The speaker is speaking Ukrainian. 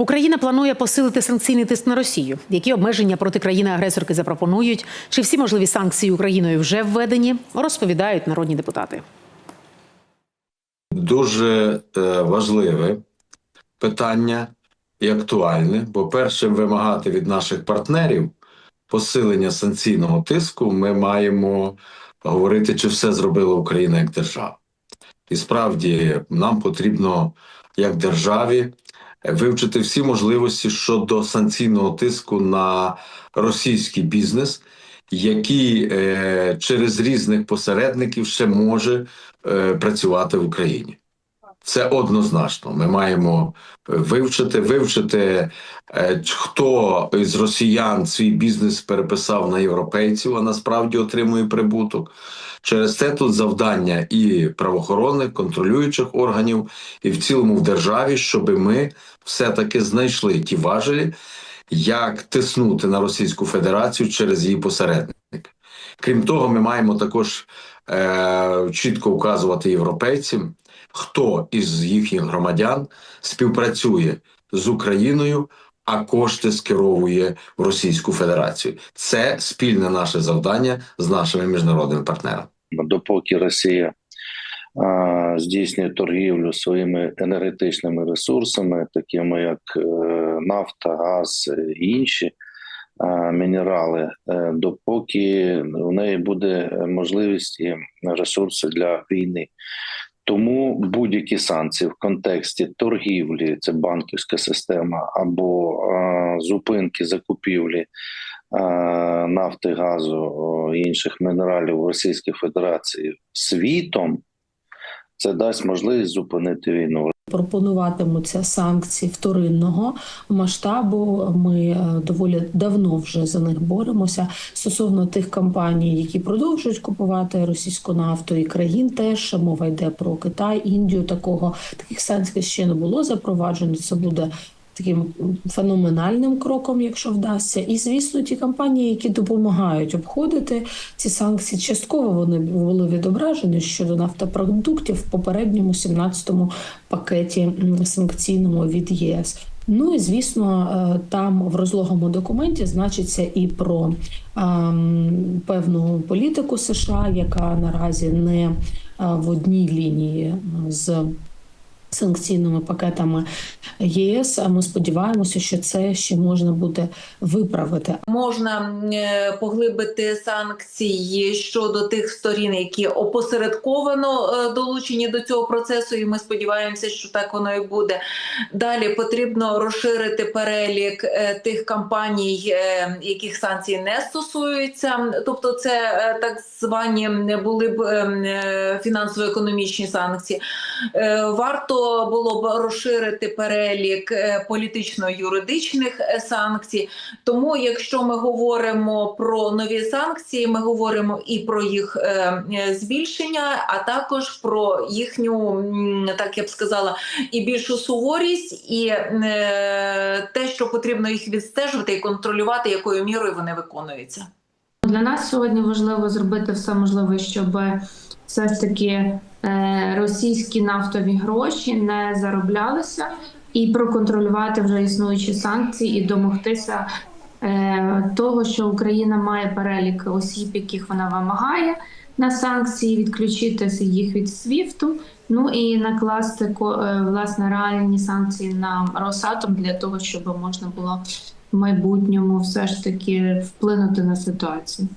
Україна планує посилити санкційний тиск на Росію. Які обмеження проти країни-агресорки запропонують? Чи всі можливі санкції Україною вже введені? Розповідають народні депутати. Дуже е, важливе питання і актуальне, бо першим вимагати від наших партнерів посилення санкційного тиску, ми маємо говорити, чи все зробила Україна як держава. І справді нам потрібно як державі вивчити всі можливості щодо санкційного тиску на російський бізнес, який е, через різних посередників ще може е, працювати в Україні. Це однозначно. Ми маємо вивчити, вивчити, е, хто з росіян свій бізнес переписав на європейців, а насправді отримує прибуток. Через це тут завдання і правоохоронних, контролюючих органів, і в цілому в державі, щоб ми все-таки знайшли ті важелі, як тиснути на Російську Федерацію через її посередники. Крім того, ми маємо також е, чітко вказувати європейцям, хто із їхніх громадян співпрацює з Україною, а кошти скеровує в Російську Федерацію. Це спільне наше завдання з нашими міжнародними партнерами. допоки Росія а, здійснює торгівлю своїми енергетичними ресурсами, такими як е, нафта, газ і інші мінерали, е, допоки у неї буде можливість і ресурси для війни. Тому будь-які санкції в контексті торгівлі, це банківська система, або е, зупинки закупівлі е, нафти, газу е, інших мінералів в Російській Федерації світом, це дасть можливість зупинити війну. Пропонуватимуться санкції вторинного масштабу. Ми е, доволі давно вже за них боремося стосовно тих компаній, які продовжують купувати російську нафту, і країн теж мова йде про Китай, Індію. Такого таких санкцій ще не було запроваджено. Це буде таким феноменальним кроком, якщо вдасться. І звісно, ті компанії, які допомагають обходити ці санкції, частково вони були відображені щодо нафтопродуктів в попередньому 17-му пакеті санкційному від ЄС. Ну і звісно, е, там в розлогому документі значиться і про ем, певну політику США, яка наразі не е, в одній лінії з санкційними пакетами ЄС. А Ми сподіваємося, що це ще можна буде виправити. можна е, поглибити санкції щодо тих сторін, які опосередковано е, долучені до цього процесу, і ми сподіваємося, що так воно і буде. Далі потрібно розширити перелік е, тих компаній, яких санкції не стосуються. Тобто, це так звані були б е, е, фінансово-економічні санкції. Е, Було б розширити перелік е, політично-юридичних е, санкцій. Тому, якщо ми говоримо про нові санкції, ми говоримо і про їх е, збільшення, а також про їхню, так я б сказала, і більшу суворість, і те, що потрібно їх відстежувати і контролювати, якою мірою вони виконуються. Для нас сьогодні важливо зробити все можливе, щоб все ж таки е, російські нафтові гроші не зароблялися, і проконтролювати вже існуючі санкції і домогтися е, того, що Україна має перелік осіб, яких вона вимагає на санкції, відключити їх від СВІФТу. Ну і накласти е, власне реальні санкції на Росатом для того, щоб можна було майбутньому все ж таки вплинути на ситуацію.